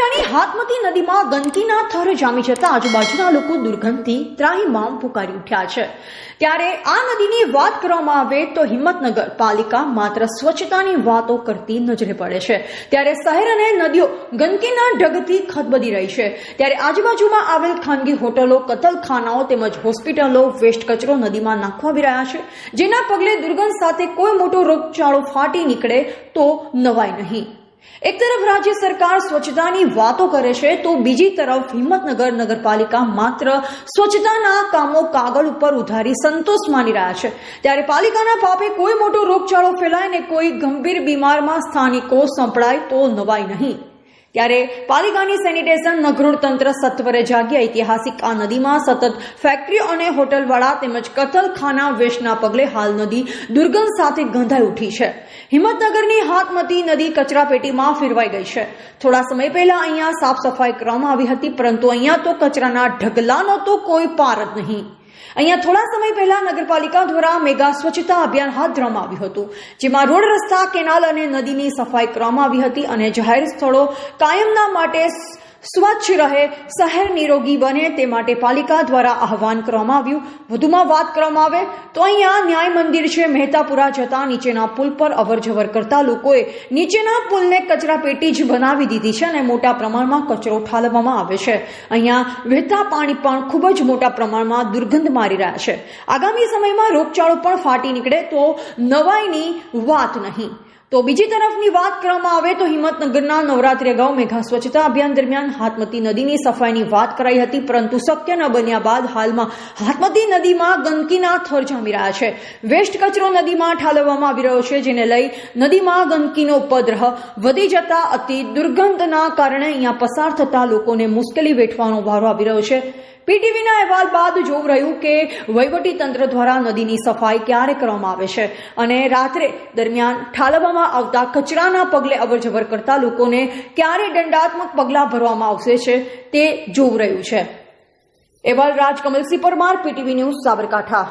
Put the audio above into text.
બનાસકાંઠાની હાથમતી નદીમાં ગંદકીના થર જામી જતા આજુબાજુના લોકો દુર્ગંધથી ત્રાહીમામ પુકારી ઉઠ્યા છે. ત્યારે આ નદીની વાત કરવામાં આવે તો હિંમતનગર પાલિકા માત્ર સ્વચ્છતાની વાતો કરતી નજરે પડે છે. ત્યારે શહેર અને નદીઓ ગંદકીના ઢગથી ખદબદી રહી છે. ત્યારે આજુબાજુમાં આવેલ ખાનગી હોટલો, કતલખાનાઓ તેમજ હોસ્પિટલો, વેસ્ટ કચરો નદીમાં નાખવા રહ્યા છે. જેના પગલે દુર્ગંધ સાથે કોઈ મોટો રોગચાળો ફાટી નીકળે તો નવાય નહીં. એક તરફ રાજ્ય સરકાર સ્વચ્છતાની વાતો કરે છે, તો બીજી તરફ હિંમતનગર નગરપાલિકા માત્ર સ્વચ્છતાના કામો કાગળ ઉપર ઉધારી સંતોષ માની રહ્યા છે. ત્યારે પાલિકાના પાપે કોઈ મોટો રોગચાળો ફેલાય ને કોઈ ગંભીર બીમારમાં સ્થાનિકો સંપડાય તો નવાય નહીં. ત્યારે પાલિકાની સેનિટેશન નગરોળ તંત્ર સત્વરે જાગી ઐતિહાસિક આ નદીમાં સતત ફેક્ટરીઓ અને હોટલવાળા તેમજ કતલખાના વેશના પગલે હાલ નદી દુર્ગંધ સાથે ગંધાઈ ઉઠી છે. હિંમતનગરની હાથમતી નદી કચરાપેટીમાં ફેરવાઈ ગઈ છે. થોડા સમય પહેલા અહીંયા સાફ સફાઈ કરવામાં આવી હતી, પરંતુ અહીંયા તો કચરાના ઢગલાનો તો કોઈ પાર જ નહીં. અહીંયા થોડા સમય પહેલા નગરપાલિકા દ્વારા મેગા સ્વચ્છતા અભિયાન હાથ ધરવામાં આવ્યું હતું, જેમાં રોડ રસ્તા, કેનાલ અને નદીની સફાઈ કરવામાં આવી હતી અને જાહેર સ્થળો કાયમના માટે સ્વચ્છ રહે શહેર નિરોગી બને તે માટે પાલિકા દ્વારા આહવાન કરવામાં આવ્યું. વધુમાં વાત કરવામાં આવે તો અહીંયા ન્યાય મંદિર છે. મહેતાપુરા જતા નીચેના પુલ પર અવરજવર કરતા લોકોએ નીચેના પુલને કચરા પેટી જ બનાવી દીધી છે અને મોટા પ્રમાણમાં કચરો ઠાલવવામાં આવે છે. અહીંયા વહેતા પાણી પણ ખૂબ જ મોટા પ્રમાણમાં દુર્ગંધ મારી રહ્યા છે. આગામી સમયમાં રોગચાળો પણ ફાટી નીકળે તો નવાઈની વાત નહીં. તો બીજી તરફની વાત કરવામાં આવે તો હિંમતનગરના નવરાત્રી અગાઉ મેઘા સ્વચ્છતા અભિયાન દરમિયાન હાથમતી નદીની સફાઈની વાત કરાઈ હતી, પરંતુ શક્ય ન બન્યા બાદ હાલમાં હાથમતી નદીમાં ગંદકીના થર જામી રહ્યા છે. વેસ્ટ કચરો નદીમાં ઠાલવવામાં આવી રહ્યો છે, જેને લઈ નદીમાં ગંદકીનો ઉપદ્રહ વધી જતા અતિ દુર્ગંધના કારણે અહીંયા પસાર થતા લોકોને મુશ્કેલી વેઠવાનો વારો આવી રહ્યો છે. પીટીવીના અહેવાલ બાદ જોવું રહ્યું કે વહીવટી તંત્ર દ્વારા નદીની સફાઈ ક્યારે કરવામાં આવે છે અને રાત્રે દરમિયાન ઠાલવવામાં આવતા કચરાના પગલે અવરજવર કરતા લોકોને ક્યારે દંડાત્મક પગલાં ભરવામાં આવશે છે તે જોવું રહ્યું છે. અહેવાલ રાજ કમલસિંહ પરમાર, પીટીવી ન્યૂઝ, સાબરકાંઠા.